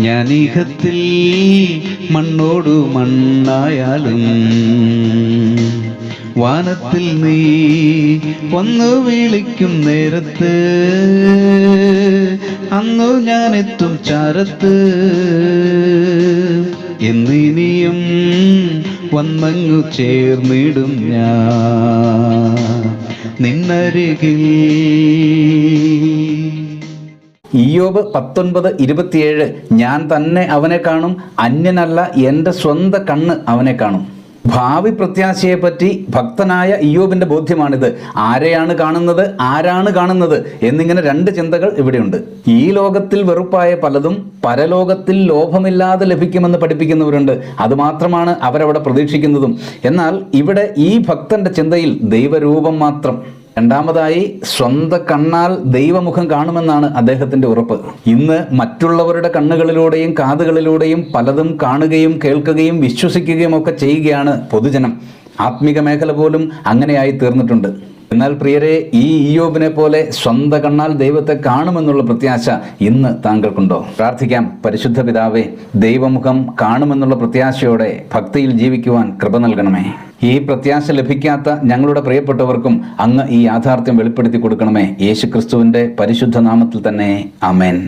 ഞാനീഹത്തിൽ മണ്ണോടു മണ്ണായാലും വാനത്തിൽ നീ വന്നു വിളിക്കും നേരത്ത് അന്നു ഞാനെത്തും ചാരത്ത്. എന്നിനിയും വന്നങ്ങു ചേർന്നിടും ഞാൻ നിന്നരികിൽ. ഇയോബ് പത്തൊൻപത് ഇരുപത്തിയേഴ് ഞാൻ തന്നെ അവനെ കാണും അന്യനല്ല എന്റെ സ്വന്തം കണ്ണ് അവനെ കാണും. ഭാവി പ്രത്യാശയെ പറ്റി ഭക്തനായ ഇയോബിന്റെ ബോധ്യമാണിത്. ആരെയാണ് കാണുന്നത് ആരാണ് കാണുന്നത് എന്നിങ്ങനെ രണ്ട് ചിന്തകൾ ഇവിടെയുണ്ട്. ഈ ലോകത്തിൽ വെറുപ്പായ പലതും പരലോകത്തിൽ ലോഭമില്ലാതെ ലഭിക്കുമെന്ന് പഠിപ്പിക്കുന്നവരുണ്ട്. അതുമാത്രമാണ് അവരവിടെ പ്രതീക്ഷിക്കുന്നതും. എന്നാൽ ഇവിടെ ഈ ഭക്തന്റെ ചിന്തയിൽ ദൈവരൂപം മാത്രം രണ്ടാമതായി സ്വന്തം കണ്ണാൽ ദൈവമുഖം കാണുമെന്നാണ് അദ്ദേഹത്തിന്റെ ഉറപ്പ്. ഇന്ന് മറ്റുള്ളവരുടെ കണ്ണുകളിലൂടെയും കാതുകളിലൂടെയും പലതും കാണുകയും കേൾക്കുകയും വിശ്വസിക്കുകയും ഒക്കെ ചെയ്യുകയാണ് പൊതുജനം. ആത്മീക മേഖല പോലും അങ്ങനെയായി തീർന്നിട്ടുണ്ട്. എന്നാൽ പ്രിയരെ ഈ ഇയോബിനെ പോലെ സ്വന്തം കണ്ണാൽ ദൈവത്തെ കാണുമെന്നുള്ള പ്രത്യാശ ഇന്ന് താങ്കൾക്കുണ്ടോ? പ്രാർത്ഥിക്കാം. പരിശുദ്ധ പിതാവേ ദൈവമുഖം കാണുമെന്നുള്ള പ്രത്യാശയോടെ ഭക്തിയിൽ ജീവിക്കുവാൻ കൃപ നൽകണമേ. ഈ പ്രത്യാശ ലഭിക്കാത്ത ഞങ്ങളുടെ പ്രിയപ്പെട്ടവർക്കും അങ്ങ് ഈ യാഥാർത്ഥ്യം വെളിപ്പെടുത്തി കൊടുക്കണമേ. യേശുക്രിസ്തുവിന്റെ പരിശുദ്ധ നാമത്തിൽ തന്നെ. അമേൻ